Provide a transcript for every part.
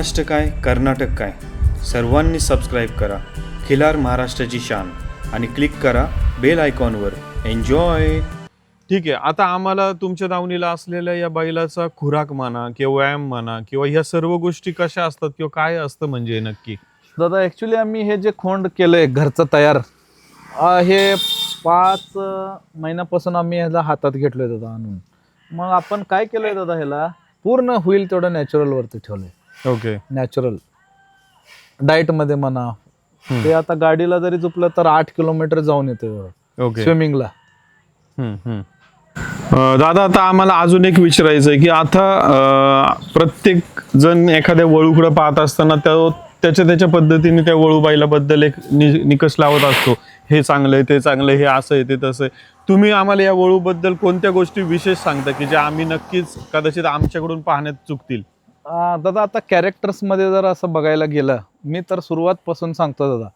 महाराष्ट्र काय कर्नाटक काय? सर्वांनी सबस्क्राईब करा. खिलार महाराष्ट्राची शान. आणि क्लिक करा बेल आयकॉनवर एन्जॉय ठीक आहे. आता आम्हाला तुमच्या दावणीला असलेल्या या बैलाचा खुराक म्हणा किंवा व्यायाम म्हणा किंवा ह्या सर्व गोष्टी कशा असतात किंवा काय असतं म्हणजे नक्की? दादा ॲक्च्युली आम्ही हे जे खोंड केलंय घरचं तयार अं, हे पाच अं, महिन्यापासून आम्ही ह्याला हातात घेतलोय दादा आणून. मग आपण काय केलंय दादा ह्याला? पूर्ण होईल तेवढं नॅचरल वरती ठेवलंय. ओके नॅचरल डाएटमध्ये म्हणा ते आता गाडीला जरी झुपलं तर आठ किलोमीटर जाऊन येते ओके स्विमिंगला दादा आता आम्हाला अजून एक विचारायचं आहे की आता प्रत्येक जण एखाद्या वळूकडे पाहत असताना त्या त्याच्या त्याच्या पद्धतीने त्या वळू बैलाबद्दल एक निकष लावत असतो. हे चांगलं आहे ते चांगलं हे असं आहे ते तसं आहे. तुम्ही आम्हाला या वळूबद्दल कोणत्या गोष्टी विशेष सांगता की ज्या आम्ही नक्कीच कदाचित आमच्याकडून पाहण्यात चुकतील? दादा आता कॅरेक्टर्समध्ये जर असं बघायला गेलं मी तर सुरुवातपासून सांगतो दादा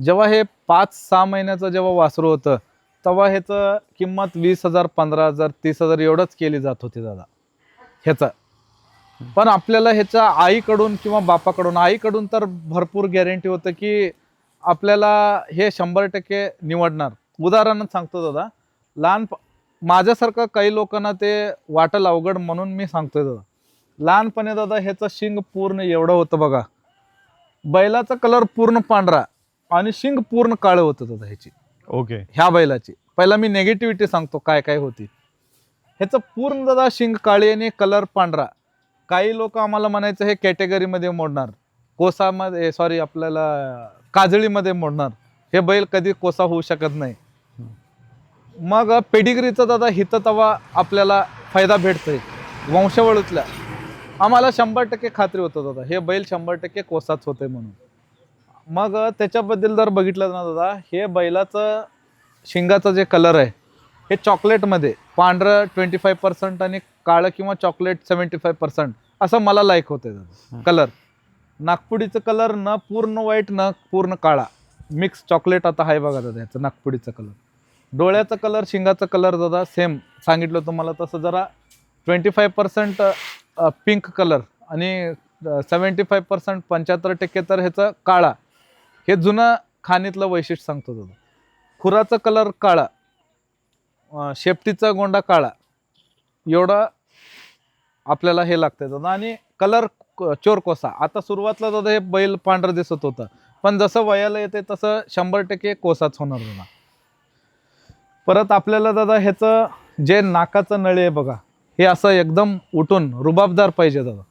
जेव्हा हे पाच सहा महिन्याचं जेव्हा वासरू होतं तेव्हा ह्याचं किंमत वीस हजार पंधरा हजार तीस हजार एवढंच केली जात होती दादा ह्याचा. पण आपल्याला ह्याच्या आईकडून किंवा बापाकडून आईकडून तर भरपूर गॅरंटी होतं की आपल्याला हे शंभर टक्के निवडणार. उदाहरणच सांगतो दादा लहान माझ्यासारखं काही लोकांना ते वाटलं अवघड म्हणून मी सांगतोय दादा लहानपणी दादा ह्याचं शिंग पूर्ण एवढं होतं बघा. बैलाचा कलर पूर्ण पांढरा आणि शिंग पूर्ण काळं होतं दादा ह्याची. ओके ह्या बैलाची. पहिला मी नेगेटिव्हिटी सांगतो काय काय होती. ह्याचं पूर्ण दादा शिंग काळी आणि कलर पांढरा. काही लोक आम्हाला म्हणायचं हे कॅटेगरीमध्ये मोडणार. कोसामध्ये सॉरी आपल्याला काजळीमध्ये मोडणार. हे बैल कधी कोसा होऊ शकत नाही. मग पेडिग्रीचा दादा हित तवा आपल्याला फायदा भेटतोय. वंशावळीतल्या. आम्हाला शंभर टक्के खात्री होतं दादा. हे बैल शंभर टक्के कोसाच होते म्हणून. मग त्याच्याबद्दल जर बघितलं ना दादा हे बैलाचं शिंगाचं जे कलर आहे हे चॉकलेटमध्ये पांढरं ट्वेंटी फाय पर्सेंट आणि काळं किंवा चॉकलेट सेवन्टी फाय पर्सेंट असं मला लाईक होतं दादा. कलर नागपुडीचं कलर न पूर्ण व्हाईट न पूर्ण काळा. मिक्स चॉकलेट आता आहे बघा दादा याचं नागपुडीचं कलर डोळ्याचा कलर शिंगाचा कलर दादा सेम सांगितलं तुम्हाला तसं जरा twenty five percent pink colour आणि सेवन्टी फाय पर्सेंट पंच्याहत्तर टक्के तर ह्याचं काळा. हे जुनं खाणीतलं वैशिष्ट्य सांगतो दादा खुराचा कलर काळा. शेपटीचा गोंडा काळा. एवढा आपल्याला हे लागतंय दादा. आणि कलर चोर कोसा. आता सुरुवातला दादा हे बैल पांढरं दिसत होतं. पण जसं वयाला येते तसं शंभर टक्के कोसाच होणार दादा. परत आपल्याला दादा ह्याचं जे नाकाचं नळी आहे बघा. हे असं एकदम उठून रुबाबदार पाहिजे दादा.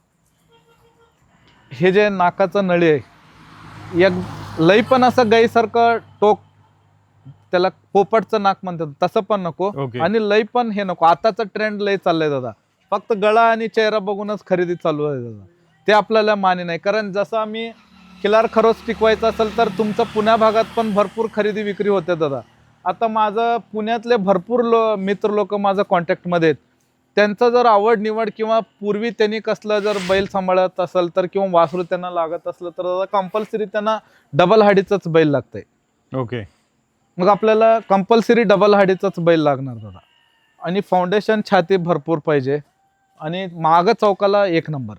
हे जे नाकाचं नळी आहे एक लई पण असं गाईसारखं टोक त्याला पोपटचं नाक म्हणतात तसं पण नको. आणि लई पण हे नको. आताचं ट्रेंड लई चाललंय दादा. फक्त गळा आणि चेहरा बघूनच खरेदी चालू आहे दादा. ते आपल्याला मान्य नाही. कारण जसं आम्ही खिलार खरोच टिकवायचं असेल तर तुमचं पुण्या भागात पण भरपूर खरेदी विक्री होते दादा. आता माझं पुण्यातले भरपूर लो मित्र लोक माझं कॉन्टॅक्टमध्ये आहेत. त्यांचं जर आवड निवड किंवा पूर्वी त्यांनी कसलं जर बैल सांभाळत असेल तर किंवा वासरू त्यांना लागत असलं तर दादा कंपल्सरी त्यांना डबल हाडीचंच बैल लागतंय. ओके. मग आपल्याला कंपल्सरी डबल हाडीचाच बैल लागणार दादा. आणि फाउंडेशन छाती भरपूर पाहिजे. आणि माग चौकाला एक नंबर.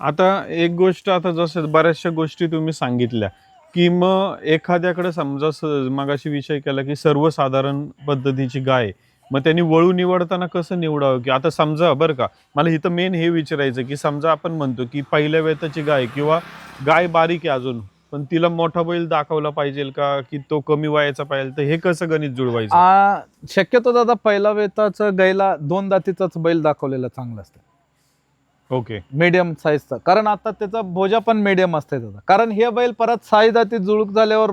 आता एक गोष्ट आता जसं बऱ्याचशा गोष्टी तुम्ही सांगितल्या की मग एखाद्याकडे समजा मगाशी विषय केला की सर्वसाधारण पद्धतीची गाय मग त्यांनी वळू निवडताना कसं निवडावं? की आता समजा बरं का मला इथं मेन हे विचारायचं की समजा आपण म्हणतो की पहिल्या वेताची गाय किंवा गाय बारीक आहे अजून पण तिला मोठा बैल दाखवला पाहिजे का की तो कमी वयाचा पाहिजे? तर हे कसं गणित जुळवायचं? आ, शक्यतो दादा पहिला वेताचं गायला दोन दातीचाच बैल दाखवलेला चांगलं असतं. ओके. मीडियम साईजचा कारण आता त्याचा भोजा पण मीडियम असते दादा. कारण हे बैल परत साई दाती जुळूक झाल्यावर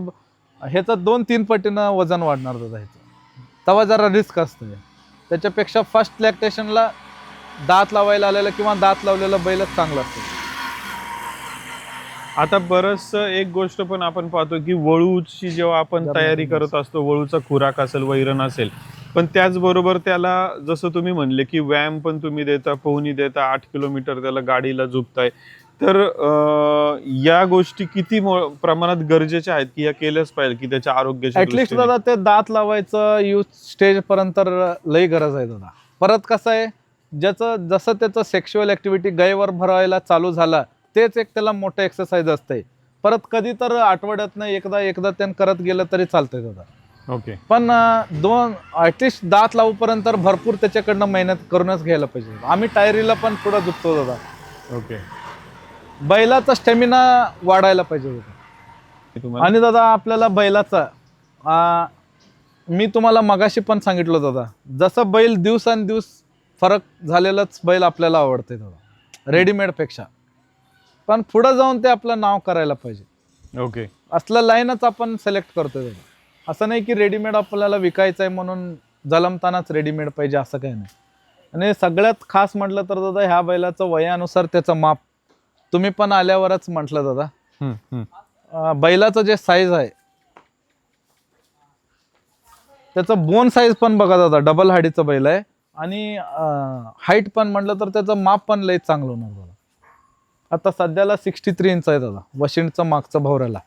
ह्याचं दोन तीन पटीनं वजन वाढणार दादा ह्याचं. तेव्हा जरा रिस्क असतं त्याच्यापेक्षा फर्स्ट लॅक्टेशनला दात लावायला आलेलं किंवा दात लावलेलं बैलच चांगलं असतं. आता बरंच एक गोष्ट पण आपण पाहतो की वळूची जेव्हा आपण तयारी करत असतो वळूचा खुराक असेल वैरण असेल पण त्याचबरोबर त्याला जसं तुम्ही म्हणले की व्यायाम पण तुम्ही देता पोहणी देता आठ किलोमीटर त्याला गाडीला झुपताय तर या गोष्टी किती प्रमाणात गरजेच्या आहेत की या केल्याच पाहिजे की त्याच्या आरोग्याच्या ऍटलिस्ट? दादा ते दात लावायचं यूथ स्टेज पर्यंत लई गरज आहे दादा. परत कसं आहे ज्याचं जसं त्याचं सेक्शुअल ॲक्टिव्हिटी गायीवर भरायला चालू झाला तेच एक त्याला मोठं एक्सरसाइज असते परत कधी तर आठवड्यातनं एकदा एकदा त्यानं करत गेलं तरी चालतंय दादा. ओके. पण दोन ॲटलिस्ट दात लावूपर्यंत भरपूर त्याच्याकडनं मेहनत करूनच घ्यायला पाहिजे. आम्ही टायरीला पण पुढं झुकतो दादा. ओके. बैलाचा स्टॅमिना वाढायला पाहिजे तुम्हाला आणि दादा आपल्याला बैलाचा आ, मी तुम्हाला मगाशी पण सांगितलं दादा जसं बैल दिवसांदिवस फरक झालेलाच बैल आपल्याला आवडते दादा रेडीमेडपेक्षा. पण पुढं जाऊन ते आपलं नाव करायला पाहिजे. ओके. असलं लाईनच आपण सिलेक्ट करतोय दादा. असं नाही की रेडीमेड आपल्याला विकायचं आहे म्हणून जलमतानाच रेडीमेड पाहिजे असं काही नाही. आणि सगळ्यात खास म्हटलं तर दादा ह्या बैलाचं वयानुसार त्याचं माप तुम्ही पण आल्यावरच म्हटलं दादा. हम्म, हम्म. अं, बैलाचं जे साईज आहे त्याचं बोन साईज पण बघा दादा डबल हाडीचं बैल आहे. आणि हाईट पण म्हटलं तर त्याचं माप पण लई चांगलं होणार दादा. आता सध्याला सिक्स्टी थ्री इंच आहे दादा वशिंडचं मागचं भवऱ्याला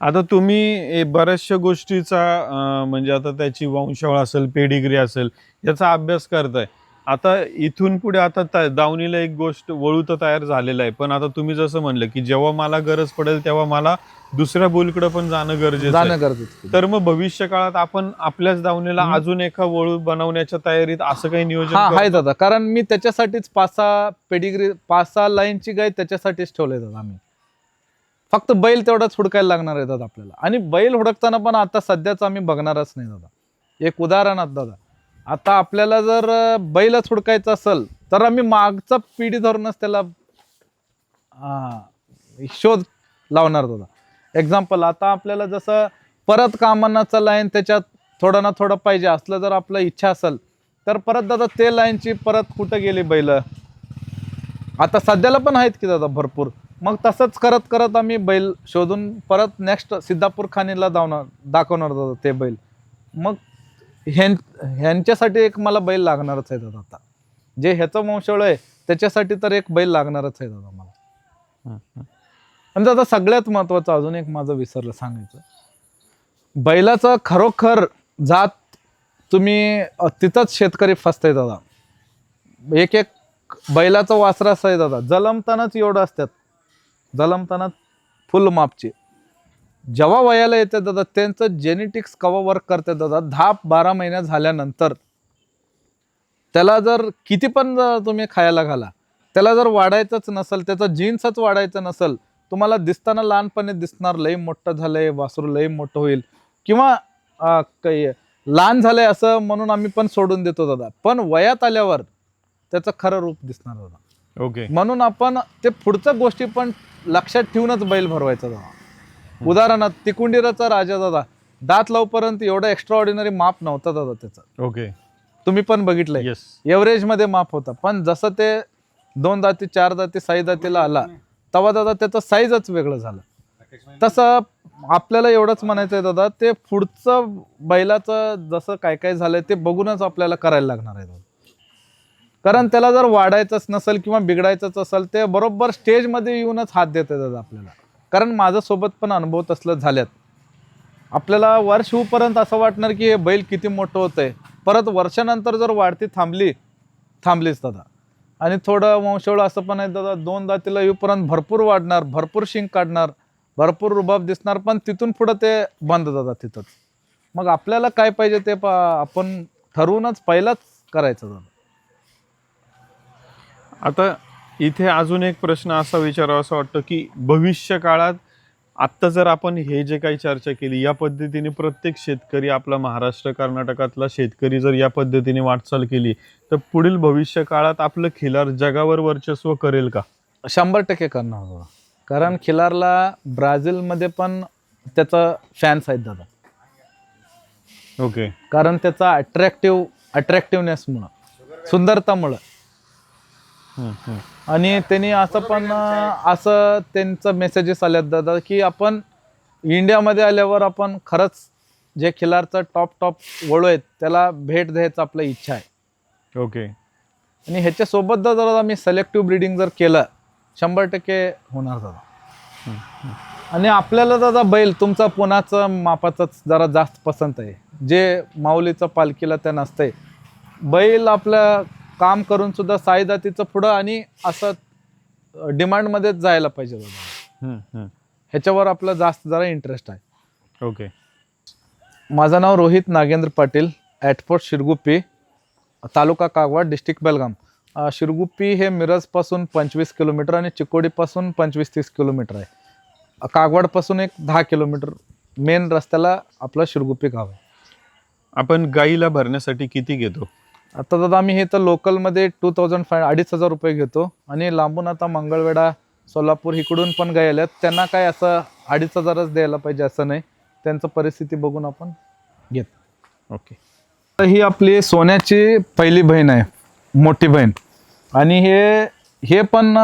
आता तुम्ही ए, बऱ्याचशा गोष्टीचा अं, म्हणजे आता त्याची वंशावळ असेल पेडिग्री असेल याचा अभ्यास करताय. आता इथून पुढे आता दावणीला एक गोष्ट वळू तर तयार झालेला आहे पण आता तुम्ही जसं म्हणलं की जेव्हा मला गरज पडेल तेव्हा मला दुसऱ्या बोलकडे पण जाणं गरजेचं. जाणं गरजेचं. तर मग भविष्य काळात आपण आपल्याच दावणीला. अजून एका वळू बनवण्याच्या तयारीत असं काही नियोजन? आहे दादा कारण मी त्याच्यासाठीच पाच सहा पेडिग्री पाच सहा लाईनची गाय त्याच्यासाठीच ठेवले दादा आम्ही फक्त बैल तेवढाच हुडकायला लागणार आहे दादा आपल्याला आणि बैल हुडकताना पण आता सध्याच आम्ही बघणारच नाही दादा एक उदाहरणात दादा आता आपल्याला जर बैलच हुडकायचं असेल तर आम्ही मागचा पिढी धरूनच त्याला शोध लावणार दादा एक्झाम्पल आता आपल्याला जसं परत कामानाचं लाईन त्याच्यात थोडं ना थोडं पाहिजे असलं जर आपलं इच्छा असेल तर परत दादा ते लाईनची परत कुठं गेली बैल? आता सध्याला पण आहेत की दादा भरपूर. मग तसंच करत करत आम्ही बैल शोधून परत नेक्स्ट सिद्धापूर खाणीला दावणार दाखवणार दादा ते बैल. मग ह्यां ह्यांच्यासाठी एक मला बैल लागणारच आहे दादा आता. जे ह्याचं वंशळ आहे त्याच्यासाठी तर एक बैल लागणारच आहे दादा मला. आणि दादा सगळ्यात महत्वाचं अजून एक माझं विसरलं सांगायचं. बैलाचं खरोखर जात तुम्ही तिथंच शेतकरी फसताय दादा. एक एक बैलाचं वासरा असं आहे दादा. जलमतानाच एवढं असतात. जलमतानात फुल मापचे. जेव्हा वयाला येते दादा त्यांचं जेनेटिक्स कवा वर्क करते दादा? दहा बारा महिन्या झाल्यानंतर. त्याला जर किती पण तुम्ही खायला घाला त्याला जर वाढायचंच नसेल त्याचं जीन्सच वाढायचं नसेल तुम्हाला दिसताना लहानपणी दिसणार लई मोठं झालंय वासरू लई मोठं होईल. किंवा काही लहान झालंय असं म्हणून आम्ही पण सोडून देतो दादा. पण वयात आल्यावर त्याचं खरं रूप दिसणार दादा. ओके. म्हणून आपण ते पुढच्या गोष्टी पण लक्षात ठेवूनच बैल भरवायचा दादा. उदाहरणार्थ तिकुंडीराचा राजा दादा दात लावपर्यंत एवढं एक्स्ट्रा ऑर्डिनरी माप नव्हता दादा त्याचं. ओके तुम्ही पण बघितलंय. येस एव्हरेजमध्ये माप होता. पण जसं ते दोन दाती चार दाती साई दातीला आला तेव्हा दादा त्याचं साईजच वेगळं झालं. तसं आपल्याला एवढंच म्हणायचं आहे दादा ते पुढचं बैलाचं जसं काय काय झालंय ते बघूनच आपल्याला करायला लागणार आहे दादा. कारण त्याला जर वाढायचंच नसेल किंवा बिघडायचंच असेल ते बरोबर स्टेजमध्ये येऊनच हात देते दादा आपल्याला. कारण माझ्यासोबत पण अनुभव तसलं झाल्यात. आपल्याला वर्ष होऊपर्यंत असं वाटणार की हे बैल किती मोठं होतं आहे परत वर्षानंतर जर वाढती थांबली थांबलीच दादा. आणि थोडं वंशवळ असं पण आहे दादा दोनदा तिला येऊपर्यंत भरपूर वाढणार भरपूर शिंक काढणार भरपूर रुबाब दिसणार पण तिथून पुढं ते बंद दादा तिथंच. मग आपल्याला काय पाहिजे ते पा आपण ठरवूनच पहिलाच करायचं दादा. आता इथे अजून एक प्रश्न असा विचारावा असं वाटतं की भविष्य काळात आत्ता जर आपण हे जे काही चर्चा केली या पद्धतीने प्रत्येक शेतकरी आपला महाराष्ट्र कर्नाटकातला शेतकरी जर या पद्धतीने वाटचाल केली तर पुढील भविष्य काळात आपलं खिलार जगावर वर्चस्व करेल का? शंभर टक्के करणार दादा कारण खिलारला ब्राझीलमध्ये पण त्याचा फॅन्स आहेत दादा. ओके. कारण त्याचा अट्रॅक्टिव्ह अट्रॅक्टिव्हनेसमुळं सुंदरतामुळं आणि त्यांनी असं पण असं त्यांचं मेसेजेस आल्यात दादा की आपण इंडियामध्ये आल्यावर आपण खरंच जे खिलारचं टॉप टॉप वळू आहेत त्याला भेट द्यायचं आपलं इच्छा आहे. ओके आणि ह्याच्यासोबत जर जर आम्ही सिलेक्टिव्ह ब्रीडिंग जर केलं शंभर टक्के होणार दादा. आणि आपल्याला दादा बैल तुमचा पुण्याचं मापाचाच जरा जास्त पसंत आहे. जे माऊलीचं पालखीला त्या नसतंय. बैल आपल्या काम करून सुद्धा साई जातीचं पुढं आणि असं डिमांडमध्येच जायला पाहिजे. ह्याच्यावर आपला जास्त जरा इंटरेस्ट आहे. ओके माझं नाव Rohit Nagendra Patil at post Shirguppi taluka Kagwad district Belgaum. Shirguppi हे मिरजपासून पंचवीस किलोमीटर आणि चिकोडीपासून पंचवीस तीस किलोमीटर आहे. कागवाडपासून एक दहा किलोमीटर मेन रस्त्याला आपलं शिरगुप्पी गाव आहे. आपण गाईला भरण्यासाठी किती घेतो? आता दादा आम्ही हे तर लोकलमध्ये टू थाउजंड फाय अडीच हजार रुपये घेतो. आणि लांबून आता मंगळवेढा सोलापूर इकडून पण गाय आल्यात. त्यांना काय असं अडीच हजारच द्यायला पाहिजे असं नाही. त्यांचं परिस्थिती बघून आपण घेत. ओके तर ही आपली सोन्याची पहिली बहीण आहे मोठी बहीण. आणि हे हे पण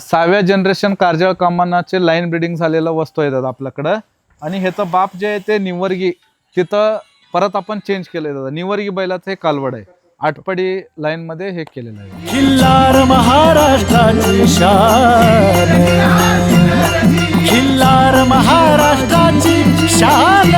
सहाव्या जनरेशन कारजळ कामानाचे लाईन ब्रिडिंग झालेलं वस्तू येतात आपल्याकडं. आणि ह्याचं बाप जे आहे ते निवर्गी. तिथं परत आपण चेंज केले दादा. निवर्गी बैलाचं हे कालवड आहे. आठपडी लाईन मध्ये हे केलेलं आहे. खिल्लार महाराष्ट्राची शान खिल्लार महाराष्ट्राची शान